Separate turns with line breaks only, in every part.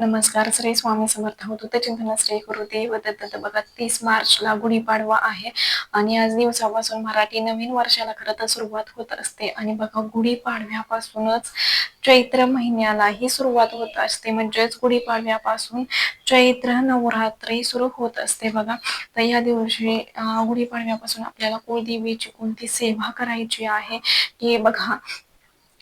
नमस्कार श्री स्वामी समर्थ होतो. चिंतन श्री गुरुदेव दत्त बघा तीस मार्चला गुढीपाडवा आहे. आणि आज दिवसापासून मराठी नवीन वर्षाला खरं तर सुरुवात होत असते. आणि बघा गुढीपाडव्यापासूनच चैत्र महिन्याला ही सुरुवात होत असते. म्हणजेच गुढीपाडव्यापासून चैत्र नवरात्री सुरू होत असते बघा. तर या दिवशी गुढीपाडव्यापासून आपल्याला कुळदेवीची कोणती सेवा करायची आहे? की बघा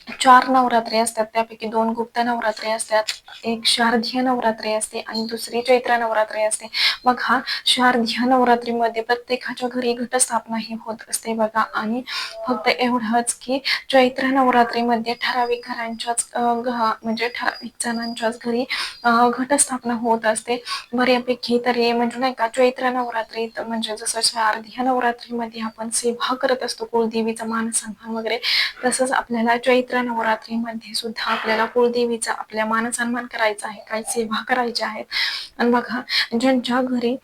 चार नवरात्री असतात त्यापैकी दोन गुप्त नवरात्री असतात एक शारदीय नवरात्री असते आणि दुसरी चैत्र नवरात्री असते. मग हा शारदीय नवरात्रीमध्ये प्रत्येकाच्या घरी घटस्थापना ही होत असते बघा. आणि फक्त एवढंच की चैत्र नवरात्रीमध्ये ठराविक घरांच्याच घ- म्हणजे ठराविक जणांच्याच घरी घटस्थापना होत असते. बऱ्यापैकी तरी म्हणजे नाही का चैत्र नवरात्रीत म्हणजे जसं शारदीय नवरात्रीमध्ये आपण सेवा करत असतो कुलदेवीचा मान सन्मान वगैरे तसंच आपल्याला चैत्र नवरात्रीमध्ये सुद्धा आपल्याला कुलदेवीचा आपल्या मान सन्मान करायचा आहे. काही सेवा करायच्या आहेत. आणि बघा ज्यांच्या घरी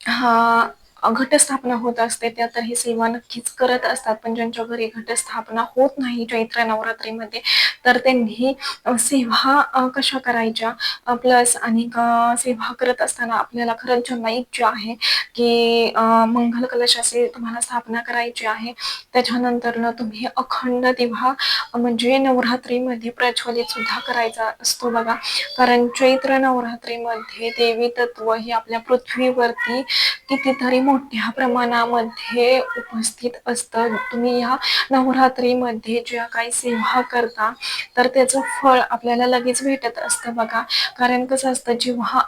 हा घटस्थापना होत असते त्या तर ही सेवा नक्कीच करत असतात. पण ज्यांच्या घरी घटस्थापना होत नाही चैत्र नवरात्रीमध्ये तर त्यांनी सेवा कशा करायच्या? प्लस आणि सेवा करत असताना आपल्याला खरंच ज्यांना इच्छा आहे की अ, मंगल कलशाची तुम्हाला स्थापना करायची आहे त्याच्यानंतर ना तुम्ही अखंड दिवा म्हणजे नवरात्रीमध्ये प्रज्वलित सुद्धा करायचा असतो बघा. कारण चैत्र नवरात्रीमध्ये देवी तत्व हे आपल्या पृथ्वीवरती कितीतरी मोठ्या प्रमाणामध्ये उपस्थित असतं तुम्ही या नवरात्रीमध्ये ज्या काही सेवा करता तर त्याचं फळ आपल्याला लगेच भेटत असतं बघा. कारण कसं असतं जेव्हा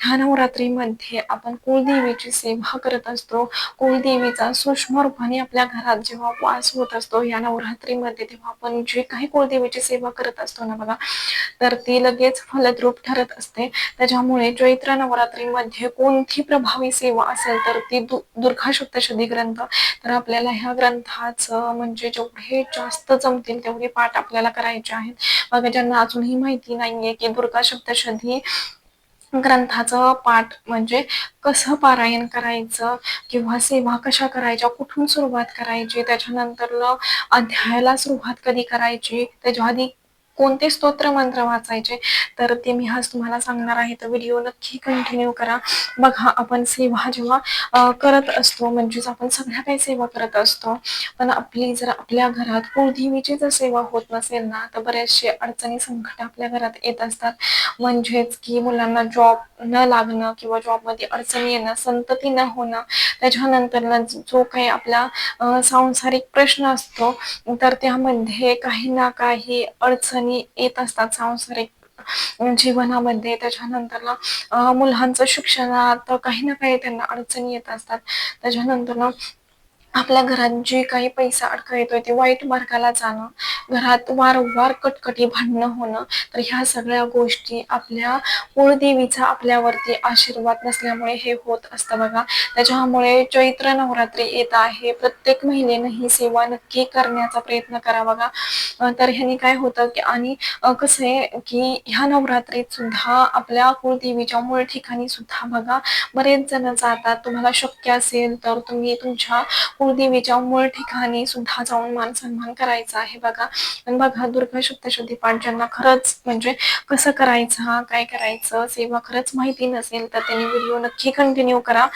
ह्या नवरात्रीमध्ये आपण कुलदेवीची सेवा करत असतो कुलदेवीचा सूक्ष्म रूपाने आपल्या घरात जेव्हा वास होत असतो या नवरात्रीमध्ये तेव्हा आपण जे काही कुलदेवीची सेवा करत असतो ना बघा तर ती लगेच फलद्रूप ठरत असते. त्याच्यामुळे चैत्र नवरात्रीमध्ये कोणती प्रभावी सेवा असेल तर ती दु दुर्गा सप्तशती ग्रंथ तर आपल्याला ह्या ग्रंथाचं म्हणजे जेवढे जास्त जमतील तेवढे पाठ आपल्याला करायचे आहेत. मग ज्यांना अजूनही माहिती नाहीये की दुर्गा सप्तशती ग्रंथाचं पाठ म्हणजे कसं पारायण करायचं किंवा सेवा कशा करायच्या कुठून सुरुवात करायची त्याच्यानंतर अध्यायाला सुरुवात कधी करायची त्याच्या आधी कोणते स्तोत्र मंत्र वाचायचे तर ते मी आज तुम्हाला सांगणार आहे. तर व्हिडिओ नक्की कंटिन्यू करा. बघा आपण सेवा जेव्हा करत असतो म्हणजेच आपण सगळ्या काही सेवा करत असतो पण आपली जर आपल्या घरात कुळदेवीची जर सेवा होत नसेल ना तर बरेचसे अडचणी संकट आपल्या घरात येत असतात. म्हणजेच की मुलांना जॉब न लागणं किंवा जॉबमध्ये अडचणी येणं संतती न होणं त्याच्यानंतर जो काही आपला सांसारिक प्रश्न असतो तर त्यामध्ये काही ना काही अडचणी येत असतात सांसारिक जीवनामध्ये. त्याच्यानंतर ना मुलांचं शिक्षणात काही ना काही त्यांना अडचणी येत असतात. त्याच्यानंतर ना आपल्या घरात जे काही पैसा अडका येतोय ते वाईट मार्गाला जाणं घरात वारंवार कटकटी भांडणं होणं तर ह्या सगळ्या गोष्टी आपल्या कुळदेवीचा आपल्यावरती आशीर्वाद नसल्यामुळे हे होत असतं बघा. त्याच्यामुळे चैत्र नवरात्री येत आहे. प्रत्येक महिलेनं ही सेवा नक्की करण्याचा प्रयत्न करा बघा. तर ह्याने काय होतं की आणि कसं आहे की ह्या नवरात्रीत सुद्धा आपल्या कुळदेवीच्या मूळ ठिकाणी सुद्धा बघा बरेच जण जातात. तुम्हाला शक्य असेल तर तुम्ही तुमच्या कुळदेवीच्या मूळ ठिकाणी सुद्धा जाऊन मान सन्मान करायचा आहे बघा. आणि बघा दुर्गा सप्तशती पाठ ज्यांना खरंच म्हणजे कसं करायचं काय करायचं सेवा खरंच माहिती नसेल तर त्यांनी व्हिडिओ नक्की कंटिन्यू करा.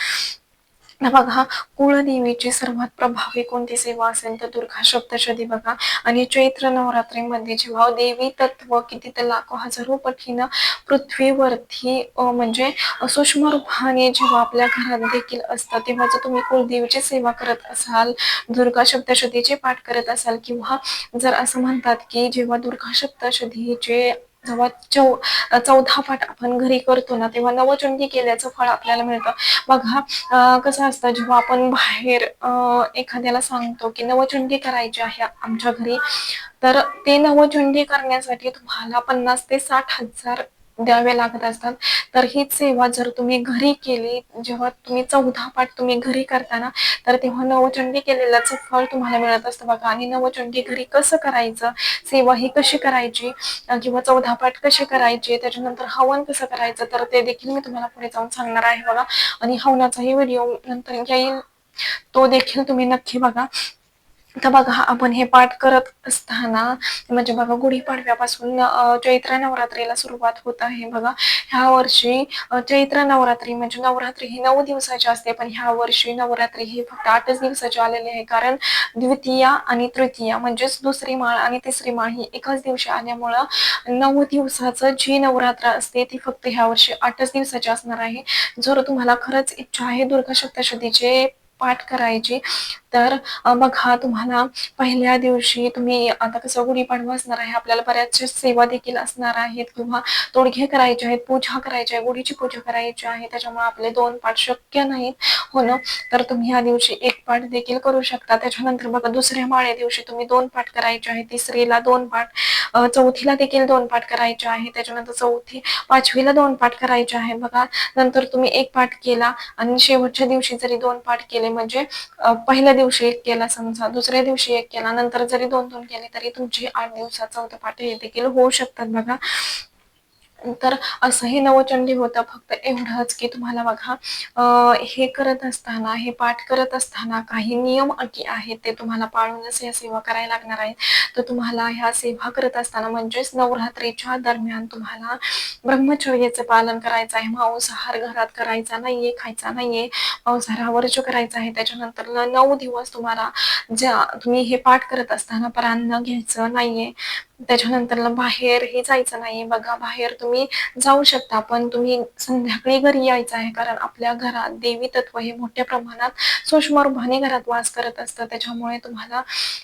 ना बघा कुळदेवीची सर्वात प्रभावी कोणती सेवा असेल तर दुर्गा सप्तशती बघा. आणि चैत्र नवरात्रीमध्ये जेव्हा देवी तत्व किती तर लाखो हजारो पटीनं पृथ्वीवरती म्हणजे सूक्ष्म रूपाने जेव्हा आपल्या घरात देखील असतं तेव्हा जर तुम्ही कुलदेवीची सेवा करत असाल दुर्गा सप्तशतीचे पाठ करत असाल किंवा जर असं म्हणतात की जेव्हा दुर्गा सप्तशतीचे जेव्हा चौ चौदा पाठ आपण घरी करतो ना तेव्हा नवचुंडी केल्याचं फळ आपल्याला मिळतं. बघा कसं असतं जेव्हा आपण बाहेर एखाद्याला सांगतो की नवचुंडी करायची आहे आमच्या घरी तर ते नवचुंडी करण्यासाठी तुम्हाला पन्नास ते साठ हजार द्यावे लागत असतात. तर ही सेवा जर तुम्ही घरी केली जेव्हा तुम्ही चौदा पाठ तुम्ही घरी करताना तर तेव्हा नवचंडी केलेल्याच फळ तुम्हाला मिळत असतं बघा. आणि नवचंडी घरी कसं करायचं? सेवा ही कशी करायची? किंवा चौदा पाठ कसे करायचे? त्याच्यानंतर हवन कसं करायचं? तर ते देखील मी तुम्हाला पुढे जाऊन सांगणार आहे बघा. आणि हवनाचाही व्हिडिओ नंतर येईल. तो देखील तुम्ही नक्की बघा. तर बघा आपण हे पाठ करत असताना म्हणजे बघा गुढीपाडव्यापासून चैत्र नवरात्रीला सुरुवात होत आहे बघा. ह्या वर्षी चैत्र नवरात्री म्हणजे नवरात्री ही नऊ दिवसाची असते पण ह्या वर्षी नवरात्री ही फक्त आठच दिवसाची आलेली आहे. कारण द्वितीया आणि तृतीया म्हणजेच दुसरी माळ आणि तिसरी माळ ही एकाच दिवशी आल्यामुळं नऊ दिवसाचं जी नवरात्र असते ती फक्त ह्या वर्षी आठच दिवसाची असणार आहे. जर तुम्हाला खरंच इच्छा आहे दुर्गा सप्तशतीचे पाठ करायची. तर बघा तुम्हाला पहिल्या दिवशी तुम्ही आता कसं गुढीपाडवा असणार आहे आपल्याला बऱ्याचशा सेवा देखील असणार आहेत किंवा तोडघे करायचे आहेत पूजा करायची आहे गुढीची पूजा करायची आहे त्याच्यामुळे आपले दोन पाठ शक्य नाहीत. होणं तर तुम्ही या दिवशी एक पाठ देखील करू शकता. त्याच्यानंतर बघा दुसऱ्या माळे दिवशी तुम्ही दोन पाठ करायचे आहे तिसरीला दोन पाठ. चौथीला देखील दोन पाठ करायचे आहे. त्याच्यानंतर चौथी पाचवीला दोन पाठ करायचे आहे. बघा नंतर तुम्ही एक पाठ केला आणि शेवटच्या दिवशी जरी दोन पाठ केले म्हणजे पहिल्या दिवशी एक केला समजा दुसऱ्या दिवशी एक केला नंतर जरी दोन दोन केले तरी तुमची आठ दिवसात चौथा पाठ हे देखील होऊ शकतात. बघा तर असं हे नवचंडी होतं. फक्त एवढंच की तुम्हाला बघा हे करत असताना हे पाठ करत असताना काही नियम अटी आहेत ते तुम्हाला पाळूनच या सेवा करायला लागणार आहेत. तर तुम्हाला ह्या सेवा करत असताना म्हणजेच नवरात्रीच्या दरम्यान तुम्हाला ब्रह्मचर्याचं पालन करायचं आहे मांसाहार घरात करायचा नाहीये खायचा नाहीये मांसाहार वर्ज करायचा आहे. त्याच्यानंतर नऊ दिवस तुम्हाला ज्या तुम्ही हे पाठ करत असताना परान्न घ्यायचं नाहीये. त्याच्यानंतर बाहेरही जायचं नाही बघा बाहेर तुम्ही जाऊ शकता पण तुम्ही संध्याकाळी घरी यायचं आहे. कारण आपल्या घरात देवी तत्व हे मोठ्या प्रमाणात सूक्ष्मरूपाने घरात वास करत असतं. त्याच्यामुळे तुम्हाला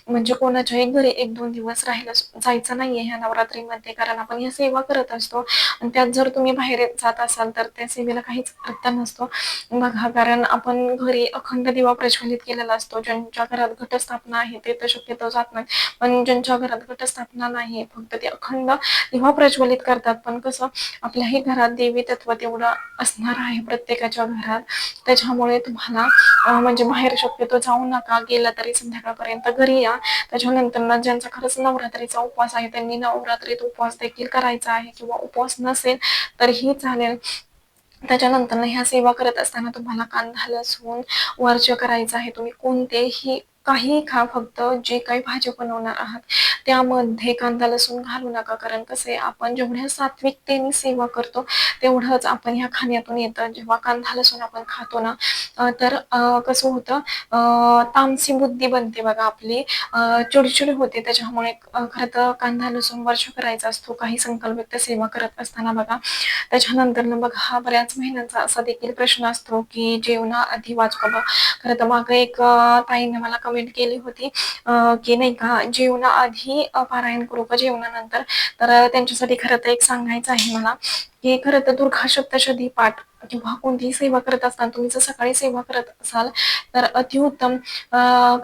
म्हणजे कोणाच्याही घरी एक दोन दिवस राहायला जायचं नाहीये ह्या नवरात्रीमध्ये. कारण आपण ह्या सेवा करत असतो. आणि त्यात जर तुम्ही बाहेर जात असाल तर त्या सेवेला काहीच अर्थ नसतो. बघा कारण आपण घरी अखंड दिवा प्रज्वलित केलेला असतो. ज्यांच्या घरात घटस्थापना आहे ते तर शक्यतो जात नाही पण ज्यांच्या घरात घटस्थापना नाही फक्त ते अखंड दिवा प्रज्वलित करतात. पण कसं आपल्याही घरात देवी तत्व तेवढं असणार आहे प्रत्येकाच्या घरात. त्याच्यामुळे तुम्हाला म्हणजे बाहेर शक्यतो जाऊ नका. गेला तरी संध्याकाळपर्यंत घरी या. त्याच्यानंतर ना ज्यांचा खरंच नवरात्रीचा उपवास आहे त्यांनी नवरात्रीत उपवास देखील करायचा आहे किंवा उपवास नसेल तरीही चालेल. त्याच्यानंतर ह्या सेवा करत असताना तुम्हाला कांदा लसूण वर्ज करायचं आहे. तुम्ही कोणतेही काही खा फक्त जे काही भाज्या बनवणार आहात त्यामध्ये कांदा लसूण घालू नका. कारण कसं आहे आपण जेवढ्या सात्विकतेने सेवा करतो तेवढंच आपण ह्या खाण्यातून येतं. जेव्हा कांदा लसूण आपण खातो ना तर कसं होतं तामसी बुद्धी बनते बघा आपली. चिडचिड होते. त्याच्यामुळे खरं तर कांदा लसूण वर्ष करायचा असतो. काही संकल्पित सेवा करत असताना बघा. त्याच्यानंतर बघा हा बऱ्याच महिन्यांचा असा देखील प्रश्न असतो की जेवणा आधी वाचू का खरं तर मागं एक ताईने मला कमेंट केली होती. की नाही का जेवणाआधी आधी पारायण करू का जेवणानंतर? तर त्यांच्यासाठी खरं तर एक सांगायचं आहे मला की खरं तर दुर्गा सप्तशती पाठ किंवा कोणतीही सेवा करत असताना तुम्ही जर सकाळी सेवा करत असाल तर अतिउत्तम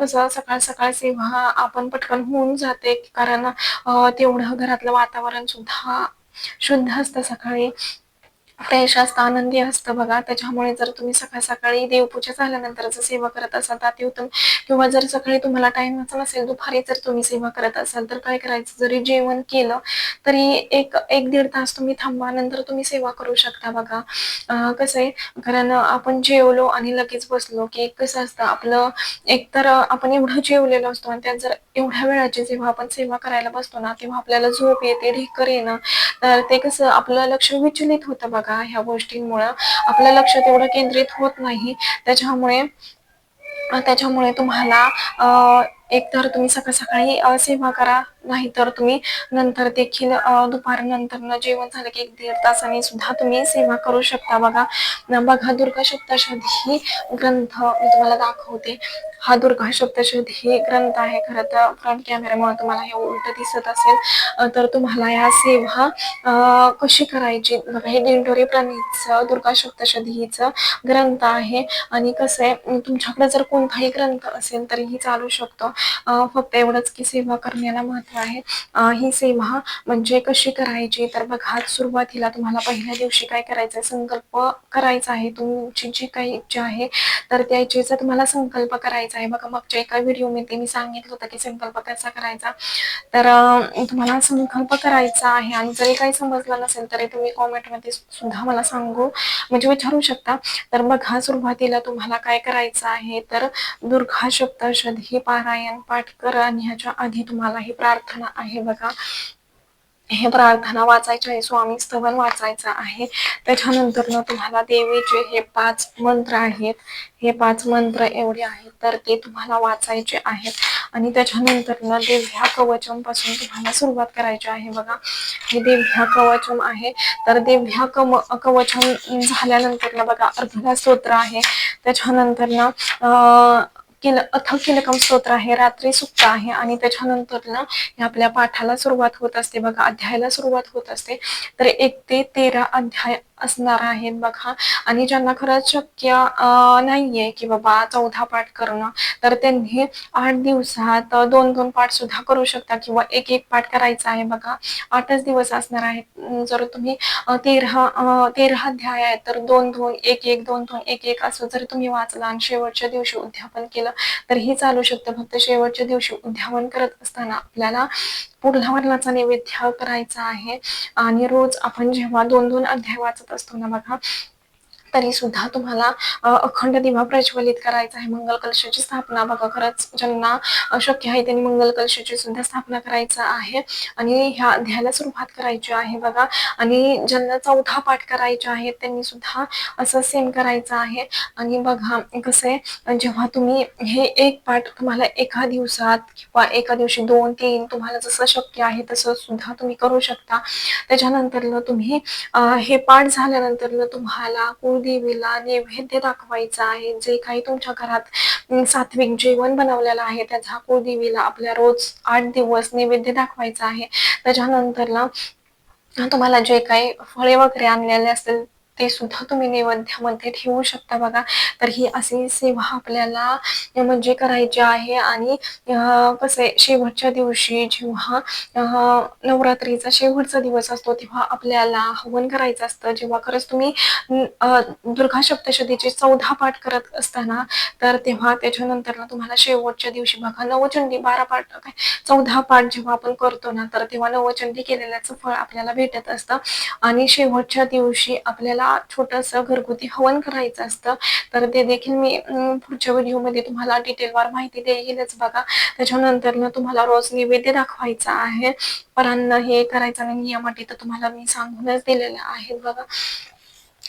कसं सकाळ सकाळ सेवा आपण पटकन होऊन जाते. कारण तेवढं घरातलं वातावरण सुद्धा शुद्ध असतं सकाळी. फ्रेश असतं आनंदी असतं बघा. त्याच्यामुळे जर तुम्ही सकाळ सकाळी देवपूजा झाल्यानंतर जर सेवा करत असाल तर अतिउत्तम किंवा जर सकाळी तुम्हाला टाइम नसेल दुपारी जर तुम्ही सेवा करत असाल तर काय करायचं? जरी जेवण केलं तरी एक एक दीड तास तुम्ही थांबा. नंतर तुम्ही सेवा करू शकता बघा. कसं आहे? कारण आपण जेवलो आणि लगेच बसलो की कसं असतं? आपलं एकतर आपण एवढं जेवलेलो असतो आणि त्यात जर एवढ्या वेळाची जेव्हा आपण सेवा करायला बसतो ना तेव्हा आपल्याला झोप येते ढेकर येणं. तर ते कसं आपलं लक्ष विचलित होतं बघा ह्या गोष्टींमुळं. आपलं लक्ष तेवढं केंद्रित होत नाही. त्याच्यामुळे त्याच्यामुळे तुम्हाला एक एकतर तुम्ही सकाळ सकाळी सेवा करा. नाहीतर तुम्ही नंतर देखील दुपार दुपारनंतर जेवण झालं की एक दीड तासाने सुद्धा तुम्ही सेवा करू शकता बघा. बघा दुर्गा सप्तशती ग्रंथ मी तुम्हाला दाखवते. हा दुर्गा सप्तशती ग्रंथ आहे. खरं तर फ्रंट कॅमेऱ्यामुळे तुम्हाला हे उलट दिसत असेल. तर तुम्हाला या सेवा कशी करायची? बघा हे दिंडोरी प्राणीचं दुर्गा सप्तशतीचं ग्रंथ आहे. आणि कसं आहे तुमच्याकडे जर कोणताही ग्रंथ असेल तरीही चालू शकतो. फक्त एवढंच की सेवा करण्याला महत्त्व करायची आहे ही सेवा म्हणजे कशी करायची? तर बघा सुरुवातीला तुम्हाला पहिल्या दिवशी काय करायचं आहे संकल्प करायचा आहे. तुमची जी काही इच्छा आहे तर त्या इच्छेचा तुम्हाला संकल्प करायचा आहे. बघा मागच्या एका व्हिडिओमध्ये मी सांगितलं होतं की संकल्प कसा करायचा? तर तुम्हाला संकल्प करायचा आहे. आणि जरी काही समजलं नसेल तरी तुम्ही कॉमेंटमध्ये सुद्धा मला सांगू म्हणजे विचारू शकता. तर बघा सुरुवातीला तुम्हाला काय करायचं आहे? तर दुर्गा सप्तशती पारायण पाठ करा. आणि ह्याच्या आधी तुम्हाला ही प्रार्थना प्रार्थना आहे बघा. हे प्रार्थना वाचायची आहे स्वामी स्तवन वाचायचं आहे. त्याच्यानंतर ना तुम्हाला देवीचे हे पाच मंत्र आहेत. हे पाच मंत्र एवढे आहेत तर ते तुम्हाला वाचायचे आहेत. आणि त्याच्यानंतर ना देव्या कवचमपासून तुम्हाला सुरुवात करायची आहे बघा. हे देव्या कवचम आहे. तर देव्या कम कवचम झाल्यानंतर ना बघा अर्धला स्तोत्र आहे. त्याच्यानंतर ना अं, किल अथक किलकम स्तोत्र आहे रात्री सुप्त आहे आणि त्याच्यानंतर ना हे आपल्या पाठाला सुरुवात होत असते. बघा अध्यायाला सुरुवात होत असते. तर एक ते तेरा अध्याय असणार आहेत बघा. आणि ज्यांना खरंच शक्य नाहीये की बाबा चौथा पाठ करणं तर त्यांनी आठ दिवसात दोन दोन पाठ सुद्धा करू शकता किंवा एक एक पाठ करायचा आहे बघा. आठच दिवस असणार आहेत. जर तुम्ही तेरा तेरा अध्याय आहेत तर दोन दोन एक एक दोन दोन एक एक असं जर तुम्ही वाचला आणि शेवटच्या दिवशी उद्यापन केलं तर हे चालू शकतं. फक्त शेवटच्या दिवशी उद्यापन करत असताना आपल्याला पुढला वर्णाचा नैवेद्य करायचा आहे. आणि रोज आपण जेव्हा दोन दोन अध्याय वाचत असतो ना बघा तरी सुद्धा तुम्हाला अखंड दिवा प्रज्वलित करायचा आहे. मंगल कलशाची स्थापना बघा खरंच ज्यांना शक्य आहे त्यांनी मंगल कलशाची सुद्धा स्थापना करायचं आहे. आणि ह्या ध्याला सुरुवात करायची आहे बघा. आणि ज्यांना चौथा पाठ करायचा आहे त्यांनी सुद्धा असं सेम करायचं आहे. आणि बघा कसं आहे जेव्हा तुम्ही हे एक पाठ तुम्हाला एका दिवसात किंवा एका दिवशी दोन तीन तुम्हाला जसं शक्य आहे तसं सुद्धा तुम्ही करू शकता. त्याच्यानंतर तुम्ही हे पाठ झाल्यानंतर तुम्हाला देवीला नैवेद्य दाखवायचा आहे. जे काही तुमच्या घरात सात्विक जेवण बनवलेलं आहे त्याचा देवीला आपल्या रोज आठ दिवस नैवेद्य दाखवायचा आहे. त्याच्यानंतरला तुम्हाला जे काही फळे वगैरे आणलेले असतील ते सुद्धा तुम्ही नैवेद्यामध्ये ठेवू शकता बघा. तर ही अशी सेवा आपल्याला म्हणजे करायची आहे आणि कसे कसं आहे शेवटच्या दिवशी जेव्हा नवरात्रीचा शेवटचा दिवस असतो तेव्हा आपल्याला हवन करायचं असतं. जेव्हा खरंच तुम्ही दुर्गा सप्तशतीचे चौदा पाठ करत असताना तर तेव्हा त्याच्यानंतर ना तुम्हाला शेवटच्या दिवशी बघा नवचंडी बारा पाठ काय चौदा पाठ जेव्हा आपण करतो ना तर तेव्हा नवचंडी केलेल्याचं फळ आपल्याला भेटत असतं. आणि शेवटच्या दिवशी आपल्याला छोटंसं घरगुती हवन करायचं असतं तर ते देखील मी पुढच्या व्हिडिओमध्ये तुम्हाला डिटेलवर माहिती देईलच बघा. त्याच्यानंतर ना तुम्हाला रोज नैवेद्य दाखवायचा आहे. परांना हे करायचं नाही या तर तुम्हाला मी सांगूनच दिलेलं आहे बघा.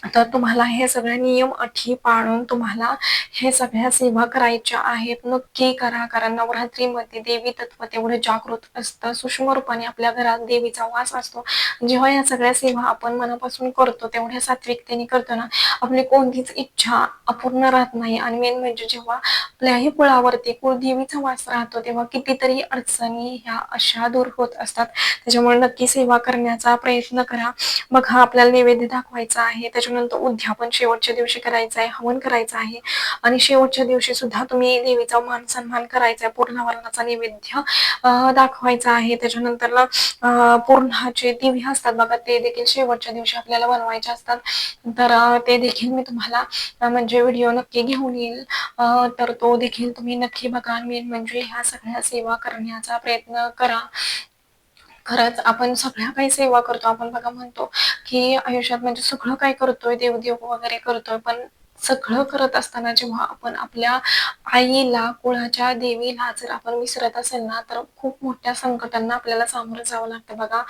तर तुम्हाला हे सगळे नियम अटी पाळून तुम्हाला हे सगळ्या सेवा करायच्या आहेत. नक्की करा कारण नवरात्रीमध्ये देवी तत्व तेवढं जागृत असतं. सूक्ष्म रूपाने आपल्या घरात देवीचा वास असतो. जेव्हा या सगळ्या सेवा आपण मनापासून करतो तेवढ्या सात्विकतेने करतो ना आपली कोणतीच इच्छा अपूर्ण राहत नाही. आणि मेन म्हणजे जेव्हा आपल्याही कुळावरती कुळदेवीचा वास राहतो तेव्हा कितीतरी अडचणी ह्या अशा दूर होत असतात. त्याच्यामुळे नक्की सेवा करण्याचा प्रयत्न करा. मग हा आपल्याला नैवेद्य दाखवायचा आहे. त्याच्यानंतर उद्यापन शेवटच्या दिवशी करायचं आहे हवन करायचं आहे. आणि शेवटच्या दिवशी सुद्धा तुम्ही देवीचा मान सन्मान करायचा आहे पूर्ण वर्णाचा नैवेद्य दाखवायचा आहे. त्याच्यानंतर पूर्णाचे दिव्य असतात बघा ते देखील शेवटच्या दिवशी आपल्याला बनवायचे असतात. तर ते देखील मी तुम्हाला म्हणजे व्हिडिओ नक्की घेऊन येईल. तर तो देखील तुम्ही नक्की बघा. मेन म्हणजे ह्या सगळ्या सेवा करण्याचा प्रयत्न करा. खरंच आपण सगळ्या काही सेवा करतो. आपण बघा म्हणतो की आयुष्यात म्हणजे सगळं काही करतोय देवदेव वगैरे करतोय पण सगळं करत असताना जेव्हा आपण आपल्या आईला कुळाच्या देवीला जर आपण विसरत असेल ना तर खूप मोठ्या संकटांना आपल्याला सामोरं जावं लागतं. बघा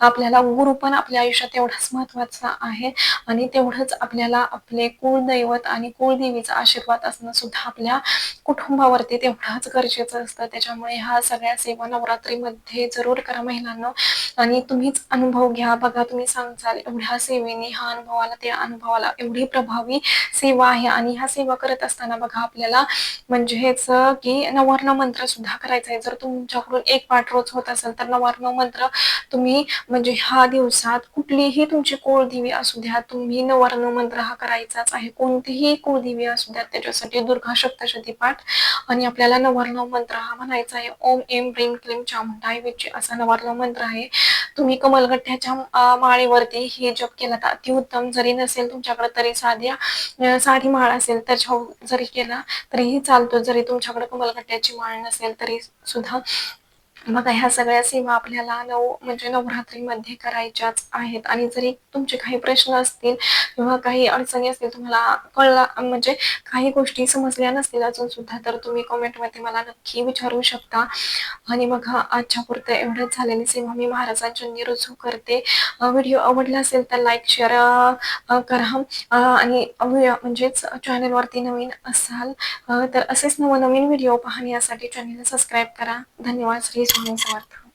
आपल्याला गुरु पण आपल्या आयुष्यात तेवढाच महत्त्वाचा आहे आणि तेवढंच आपल्याला आपले कुळदैवत आणि कुळदेवीचा आशीर्वाद असणं सुद्धा आपल्या कुटुंबावरती तेवढंच गरजेचं असतं. त्याच्यामुळे ह्या सगळ्या सेवा नवरात्रीमध्ये जरूर करा महिलांना. आणि तुम्हीच अनुभव घ्या. बघा तुम्ही सांगचाल एवढ्या सेवेने हा अनुभव आला त्या अनुभवाला एवढी प्रभावी सेवा सेवा आहे आणि ह्या सेवा करत असताना बघा आपल्याला म्हणजे हेच की नवर्ण मंत्र सुद्धा करायचा आहे. जर तुमच्याकडून एक पाठ रोज होत असेल तर नवर्ण मंत्र तुम्ही म्हणजे ह्या दिवसात कुठलीही तुमची कुळदेवी असू द्या तुम्ही नवर्ण मंत्र हा करायचाच आहे. कोणतीही कुळदेवी असू द्या त्याच्यासाठी दुर्गा सप्तशती पाठ आणि आपल्याला नवर्ण मंत्र हा म्हणायचा आहे. ओम एम ब्रीम क्लीम चामुंडाय विचे असा नवर्ण मंत्र आहे. तुम्ही कमलगठ्ठ्याच्या माळेवरती हे जप केला तर अतिउत्तम. जरी नसेल तुमच्याकडे तरी साध्या साधी माळ असेल त्याच्यावर जरी केला तरीही चालतो. जरी तुमच्याकडे कमलगट्ट्याची माळ नसेल तरी सुद्धा बघा ह्या सगळ्या सेवा आपल्याला नऊ म्हणजे नवरात्रीमध्ये करायच्याच आहेत. आणि जरी तुमचे काही प्रश्न असतील किंवा काही अडचणी असतील तुम्हाला कळला म्हणजे काही गोष्टी समजल्या नसतील अजून सुद्धा तर तुम्ही कॉमेंटमध्ये मला नक्की विचारू शकता. आणि बघा आजच्या पुरतं एवढंच झालेली सेवा मी महाराजांच्यांनी रुजू करते. व्हिडिओ आवडला असेल तर लाईक शेअर करा. आणि म्हणजेच चॅनलवरती नवीन असाल तर असेच नवनवीन व्हिडिओ पाहण्यासाठी चॅनलला सबस्क्राईब करा. धन्यवाद श्री स्वामी समर्थ